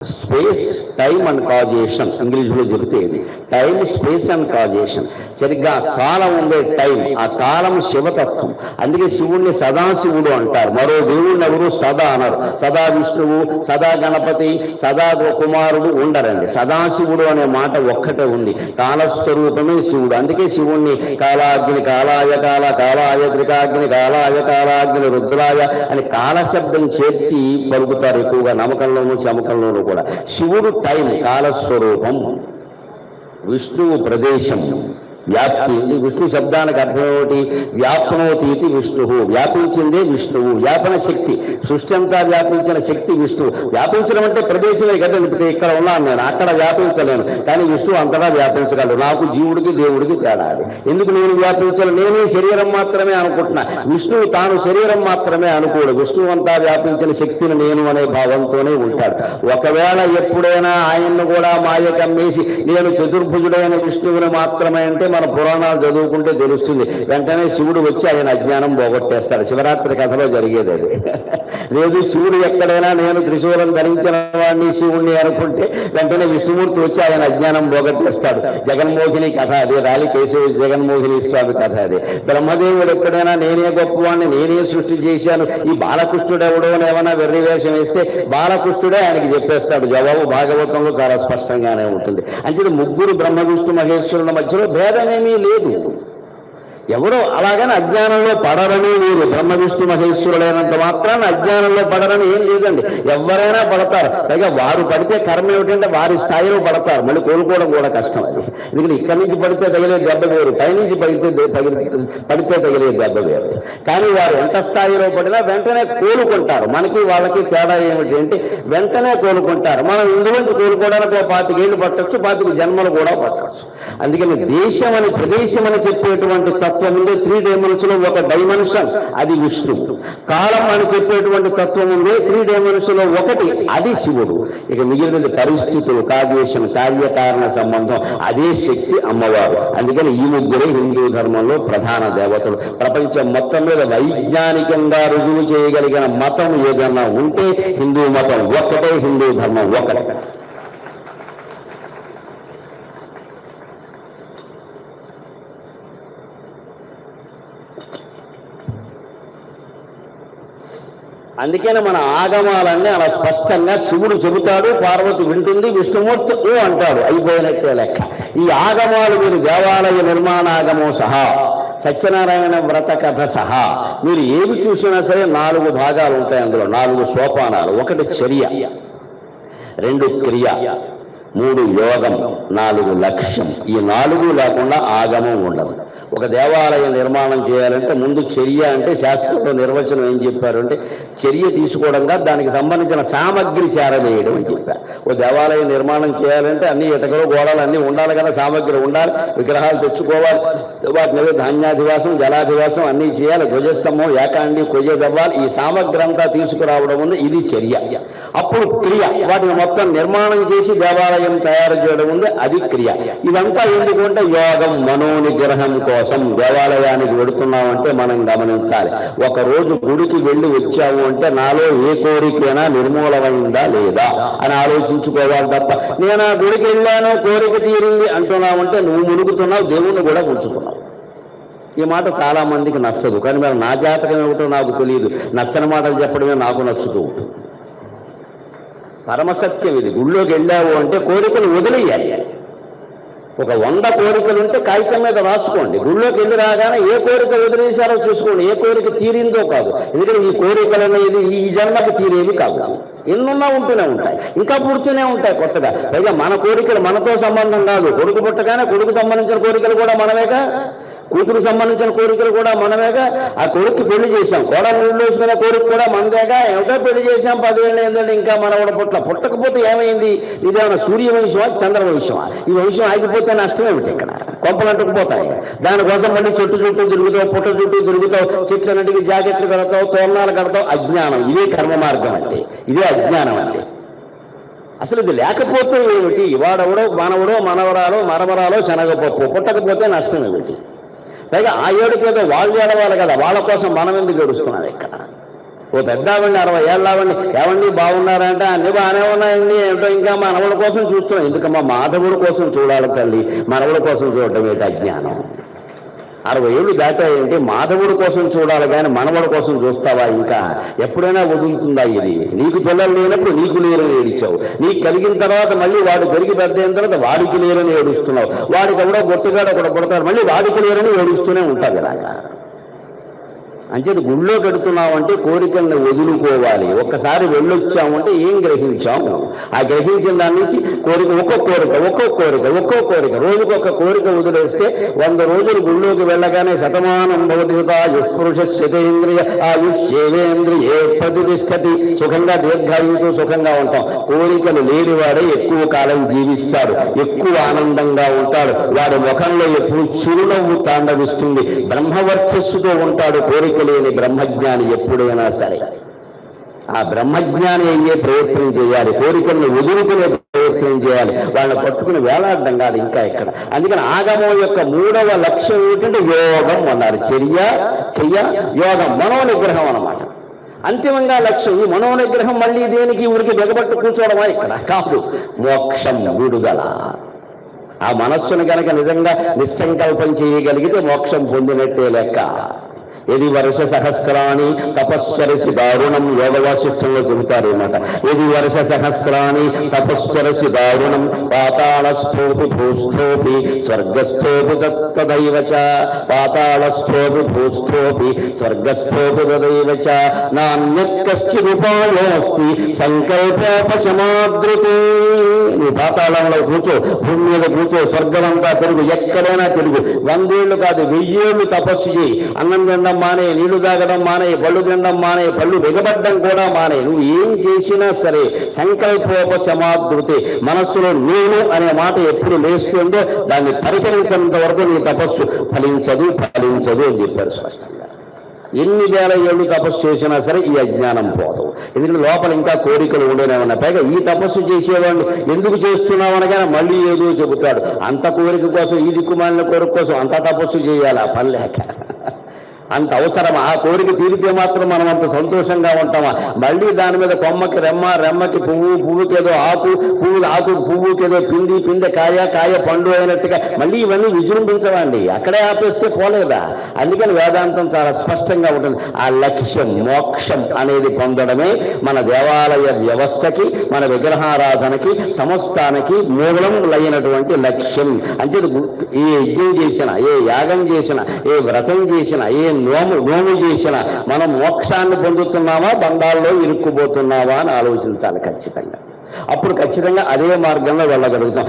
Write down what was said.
Space time and causation ఇంగ్లీష్లో చెబితే ఇది. Time space and causation. సరిగ్గా కాలం ఉండే టైం ఆ కాలం శివతత్వం. అందుకే శివుణ్ణి సదాశివుడు అంటారు. మరో దేవుణ్ణి ఎవరు? సదా అనరు సదా విష్ణువు సదా గణపతి సదా కుమారుడు ఉండరండి. సదాశివుడు అనే మాట ఒక్కటే ఉంది. కాలస్వరూపమే శివుడు. అందుకే శివుణ్ణి కాలాగ్ని కాలాయ కాల కాలాయ త్రికాగ్ని కాలాయ కాలాగ్ని రుద్రాయ అని కాలశబ్దం చేర్చి పలుకుతారు ఎక్కువగా నమ్మకంలోనూ చమకంలోనూ కూడా. శివుడు టైం కాలస్వరూపం విష్ణువు ప్రదేశం. వ్యాప్తి విష్ణు శబ్దానికి అర్థం ఏమిటి? వ్యాప్నోతి ఇది విష్ణువు వ్యాపించిందే విష్ణువు వ్యాపన శక్తి. సృష్టి అంతా వ్యాపించిన శక్తి విష్ణువు వ్యాపించడం అంటే ప్రదేశమే కదా. ఇప్పుడు ఇక్కడ ఉన్నాను నేను. అక్కడ వ్యాపించలేను. కానీ విష్ణువు అంతటా వ్యాపించగలడు. నాకు జీవుడికి దేవుడికి తేడా ఎందుకు నేను వ్యాపించను నేనే శరీరం మాత్రమే అనుకుంటున్నా. విష్ణువు తాను శరీరం మాత్రమే అనుకోడు. విష్ణువు అంతా వ్యాపించిన శక్తిని నేను అనే భావంతోనే ఉంటాడు. ఒకవేళ ఎప్పుడైనా ఆయన్ను కూడా మాయ కమ్మేసి నేను చతుర్భుజుడైన విష్ణువుని మాత్రమే అంటే మన పురాణాలు చదువుకుంటే తెలుస్తుంది. వెంటనే శివుడు వచ్చి ఆయన అజ్ఞానం పోగొట్టేస్తాడు. శివరాత్రి కథలో జరిగేది అది. లేదు శివుడు ఎక్కడైనా నేను త్రిశూలం ధరించిన వాడిని శివుణ్ణి అనుకుంటే వెంటనే విష్ణుమూర్తి వచ్చి ఆయన అజ్ఞానం పోగొట్టేస్తాడు. జగన్మోహిని కథ అది రాలి కేశవ జగన్మోహిని స్వామి కథ అది. బ్రహ్మదేవుడు ఎక్కడైనా నేనే గొప్పవాడిని నేనే సృష్టి చేశాను. ఈ బాలకృష్ణుడు ఎవడో ఏమైనా వెర్రివేషం వేస్తే బాలకృష్ణుడే ఆయనకి చెప్పేస్తాడు. జవాబు భాగవతంలో చాలా స్పష్టంగానే ఉంటుంది. అంటే ముగ్గురు బ్రహ్మ విష్ణు మహేశ్వరుల మధ్యలో భేదమేమీ లేదు ఎవరో అలాగని అజ్ఞానంలో పడరని మీరు బ్రహ్మ విష్ణు మహేశ్వరులైనంత మాత్రాన అజ్ఞానంలో పడరని ఏం లేదండి. ఎవరైనా పడతారు. పైగా వారు పడితే కర్మ ఏమిటంటే వారి స్థాయిలో పడతారు. మళ్ళీ కోలుకోవడం కూడా కష్టం. అది ఎందుకంటే ఇక్కడి నుంచి పడితే తగిలే దెబ్బ వేరు. పైనుంచి పడితే తగిలి పడితే తగిలే దెబ్బ వేరు. కానీ వారు ఎంత స్థాయిలో పడినా వెంటనే కోలుకుంటారు. మనకి వాళ్ళకి తేడా ఏమిటి అంటే వెంటనే కోలుకుంటారు. మనం ఇందులోంచి కోలుకోవడానికి ఒక పాతికేళ్ళు పట్టచ్చు. పాతిక జన్మలు కూడా పట్టచ్చు. అందుకని దేశం అని ప్రదేశం అని చెప్పేటువంటి తత్వం ఉంది త్రీ డైమెన్షన్ ఒక డైమెన్షన్ అది విష్ణు. కాలం అని చెప్పేటువంటి తత్వం ఉంది త్రీ డైమెన్షన్లో ఒకటి అది శివుడు. ఇక మిగిలినది పరిస్థితులు కాజేషన్ కార్యకారణ సంబంధం అదే శక్తి అమ్మవారు. అందుకని ఈ ముగ్గురే హిందూ ధర్మంలో ప్రధాన దేవతలు. ప్రపంచం మొత్తం మీద వైజ్ఞానికంగా రుజువు చేయగలిగిన మతం ఏదన్నా ఉంటే హిందూ మతం ఒక్కటే హిందూ ధర్మం ఒకటే అందుకనే మన ఆగమాలన్నీ అలా స్పష్టంగా శివుడు చెబుతాడు పార్వతి వింటుంది విష్ణుమూర్తి ఓ అంటాడు. అయిపోయినట్టే లెక్క. ఈ ఆగమాలు మీరు దేవాలయ నిర్మాణాగమం సహా సత్యనారాయణ వ్రత కథ సహా మీరు ఏమి చూసినా సరే నాలుగు భాగాలు ఉంటాయి అందులో. నాలుగు సోపానాలు. ఒకటి చర్య రెండు క్రియ మూడు యోగం నాలుగు లక్ష్యం. ఈ నాలుగు లేకుండా ఆగమం ఉండదు. ఒక దేవాలయం నిర్మాణం చేయాలంటే ముందు చర్య అంటే శాస్త్రంలో నిర్వచనం ఏం చెప్పారు అంటే చర్య తీసుకోవడంగా దానికి సంబంధించిన సామగ్రి చేరవేయడం అని చెప్పారు. ఓ దేవాలయం నిర్మాణం చేయాలంటే అన్ని ఇటకలు గోడలు అన్ని ఉండాలి కదా సామగ్రి ఉండాలి విగ్రహాలు తెచ్చుకోవాలి వాటి మీద ధాన్యాధివాసం జలాధివాసం అన్నీ చేయాలి ధ్వజస్తంభం ఏకాండి కొయ్య దవ్వాలి ఈ సామగ్రి అంతా తీసుకురావడం ఉంది ఇది చర్య. అప్పుడు క్రియ వాటిని మొత్తం నిర్మాణం చేసి దేవాలయం తయారు చేయడం ఉంది అది క్రియ. ఇదంతా ఎందుకంటే యోగం మనోనిగ్రహం కోసం. కోసం దేవాలయానికి వెడుతున్నామంటే మనం గమనించాలి. ఒక రోజు గుడికి వెళ్ళి వచ్చాము అంటే నాలో ఏ కోరికైనా నిర్మూలమైందా లేదా అని ఆలోచించుకోవాలి తప్ప నేను ఆ గుడికి వెళ్ళాను కోరిక తీరింది అంటున్నామంటే నువ్వు మునుగుతున్నావు దేవుణ్ణి కూడా ఉంచుకున్నావు. ఈ మాట చాలా మందికి నచ్చదు కానీ మరి నా జాతకం ఏమిటో నాకు తెలియదు. నచ్చని మాటలు చెప్పడమే నాకు నచ్చుతూ ఉంటుంది. పరమసత్యం ఇది. గుళ్ళోకి వెళ్ళావు అంటే కోరికలు వదిలేయాలి. ఒక వంద కోరికలు ఉంటే కాగితం మీద రాసుకోండి. గుళ్ళోకి వెళ్ళి రాగానే ఏ కోరిక వదిలేశారో చూసుకోండి. ఏ కోరిక తీరిందో కాదు. ఎందుకంటే ఈ కోరికలు అనేది ఈ జన్మకు తీరేవి కాదు. ఎన్నున్నా ఉంటూనే ఉంటాయి. ఇంకా పుడుతూనే ఉంటాయి కొత్తగా. పైగా మన కోరికలు మనతో సంబంధం కాదు. కొడుకు పుట్టగానే కొడుకు సంబంధించిన కోరికలు కూడా మనమేగా? కూతురు సంబంధించిన కోరికలు కూడా మనమేగా ఆ కొడుకు పెళ్ళి చేశాం. కోడలు నీళ్ళు కోరిక కూడా మనదేగా. ఏమిటో పెళ్ళి చేశాం పదివేలు ఏంటంటే ఇంకా మనవడ పుట్ల పుట్టకపోతే ఏమైంది? ఇదేమైనా సూర్యవంశమా చంద్రవంశమా ఈ వంశం ఆగిపోతే నష్టం ఏమిటి ఇక్కడ? కొంపలు అంటుకుపోతాయి. దానికోసం మళ్ళీ చెట్టు చుట్టూ తిరుగుతావు పుట్ట చుట్టూ తిరుగుతావు చెట్లన్నిటికీ జాకెట్లు కడతావు తోరణాలు కడతావు. అజ్ఞానం. ఇదే కర్మ మార్గం అంటే. ఇదే అజ్ఞానం అంటే. అసలు ఇది లేకపోతే ఏమిటి? వాడెవడో మనవడో మనవరాలో మరమరాలో శనగపప్పు. పుట్టకపోతే నష్టం ఏమిటి? పైగా ఆ ఏడుకేదో వాళ్ళు ఏడవాలి కదా వాళ్ళ కోసం మనం ఎందుకు ఏడుస్తున్నాం ఇక్కడ? ఓ పెద్ద అరవై ఏళ్ళు అవ్వండి ఏమండి బాగున్నారంటే అన్ని బాగానే ఉన్నాయండి ఏమిటో ఇంకా మనవుల కోసం చూస్తున్నాం. ఎందుకమ్మా మాధవుడి కోసం చూడాలి తల్లి మనవుల కోసం చూడటం ఏంటి అజ్ఞానం? అరవై ఏళ్ళు దాటాయంటే మాధవుడి కోసం చూడాలి కానీ మనవడి కోసం చూస్తావా ఇంకా? ఎప్పుడైనా వదులుతుందా ఇది? నీకు పిల్లలు లేనప్పుడు నీకు లేరని ఏడిచావు. నీకు కలిగిన తర్వాత మళ్ళీ వాడు పెరిగి పెద్ద అయిన తర్వాత వాడికి లేరని ఏడుస్తున్నావు. వాడికి ఎవడో గొట్టుగాడు ఒకడు పుడతాడు మళ్ళీ వాడికి లేరని ఏడుస్తూనే ఉంటావు ఇలాగా అంటే గుళ్ళో పెడుతున్నామంటే కోరికల్ని వదులుకోవాలి. ఒక్కసారి వెళ్ళొచ్చామంటే ఏం గ్రహించాము ఆ గ్రహించిన దాని నుంచి కోరిక ఒక్కో కోరిక ఒక్కో కోరిక ఒక్కో కోరిక. రోజుకు ఒక కోరిక వదిలేస్తే వంద రోజులు గుళ్ళోకి వెళ్ళగానే శతమానం భవతిత శతేంద్రియ ఆయుష్యేంద్రియ ప్రతిష్టతి. సుఖంగా దీర్ఘాయుతో సుఖంగా ఉంటాం. కోరికలు లేనివాడే ఎక్కువ కాలం జీవిస్తాడు. ఎక్కువ ఆనందంగా ఉంటాడు. వాడి ముఖంలో ఎప్పుడు చిరునవ్వు తాండవిస్తుంది. బ్రహ్మవర్చస్సుతో ఉంటాడు కోరిక. తెలియని బ్రహ్మజ్ఞాని ఎప్పుడైనా సరే. ఆ బ్రహ్మజ్ఞాని అయ్యే ప్రయత్నం చేయాలి కోరికలను వదులుకునే ప్రయత్నం చేయాలి వాళ్ళని పట్టుకుని వేలాడడం కాదు ఇంకా ఇక్కడ అందుకని ఆగమం యొక్క మూడవ లక్ష్యం ఏమిటంటే యోగం అన్నారు. చర్య క్రియ యోగం మనోనిగ్రహం అన్నమాట. అంతిమంగా లక్ష్యం ఈ మనోనిగ్రహం మళ్ళీ దేనికి ఊరికి బెగబట్టు కూర్చోవడమా ఇక్కడ? కాదు మోక్షం విడుదల. ఆ మనస్సును గనక నిజంగా నిస్సంకల్పం చేయగలిగితే మోక్షం పొందినట్టే లెక్క. ఇది వరుష సహస్రాన్ని తపశ్చరసి దారుణం యోగవాసిష్టంలో చెబుతారు అనమాట ఇది వరుష సహస్రాన్ని తపశ్చరసి దారుణం పాతాళస్థోపి భూస్థోపి స్వర్గస్థోపి తత్తదైవ చ పాతాళస్థోపి భూస్థోపి స్వర్గస్థోపి తదైవ చ నాణ్యత్ కశ్చిదుపాయోస్తి నువ్వు పాతాళంలో కూర్చో భూమి మీద కూర్చో స్వర్గమంతా తిరుగు ఎక్కడైనా తిరుగు. వందేళ్ళు కాదు వెయ్యేళ్ళు తపస్సు చేయి. అన్నం తినడం మానే నీళ్ళు తాగడం మానే పళ్ళు తినడం మానే పళ్ళు బిగబడ్డం కూడా మానే. నువ్వు ఏం చేసినా సరే సంకల్పోపశమాధృతి మనస్సులో నేను అనే మాట ఎప్పుడు లేస్తుందో దాన్ని పరికరించినంత వరకు నీ తపస్సు ఫలించదు ఫలించదు అని చెప్పారు స్పష్టంగా. ఎన్ని వేల ఏళ్ళు తపస్సు చేసినా సరే ఈ అజ్ఞానం పోదు. ఎందుకంటే లోపల ఇంకా కోరికలు ఉండేనే ఉన్నాయి. పైగా ఈ తపస్సు చేసేవాడిని ఎందుకు చేస్తున్నావు అనగానే మళ్ళీ ఏదో చెబుతాడు. అంత కోరిక కోసం ఈ దిక్కుమాలిన కోరిక కోసం అంత తపస్సు చేయాలి ఆ పని లేక. అంత అవసరం ఆ కోరిక తీరితే మాత్రం మనం అంత సంతోషంగా ఉంటామా? మళ్ళీ దాని మీద కొమ్మకి రెమ్మ రెమ్మకి పువ్వు పువ్వుకి ఏదో ఆకు పువ్వు ఆకు పువ్వుకి ఏదో పిండి పిండి కాయ కాయ పండు అయినట్టుగా. మళ్ళీ ఇవన్నీ విజృంభించవండి అక్కడే ఆపేస్తే పోలేదా? అందుకని వేదాంతం చాలా స్పష్టంగా ఉంటుంది. ఆ లక్ష్యం మోక్షం అనేది పొందడమే మన దేవాలయ వ్యవస్థకి మన విగ్రహారాధనకి సమస్తానికి మూలం లైనటువంటి లక్ష్యం. అంటే ఏ యజ్ఞం చేసిన ఏ యాగం చేసిన ఏ వ్రతం చేసిన ఏ నోము నోము చేసిన మనం మోక్షాన్ని పొందుతున్నావా బంధాల్లో ఇరుక్కుపోతున్నావా అని ఆలోచించాలి ఖచ్చితంగా. అప్పుడు ఖచ్చితంగా అదే మార్గంలో వెళ్ళగలుగుతాం.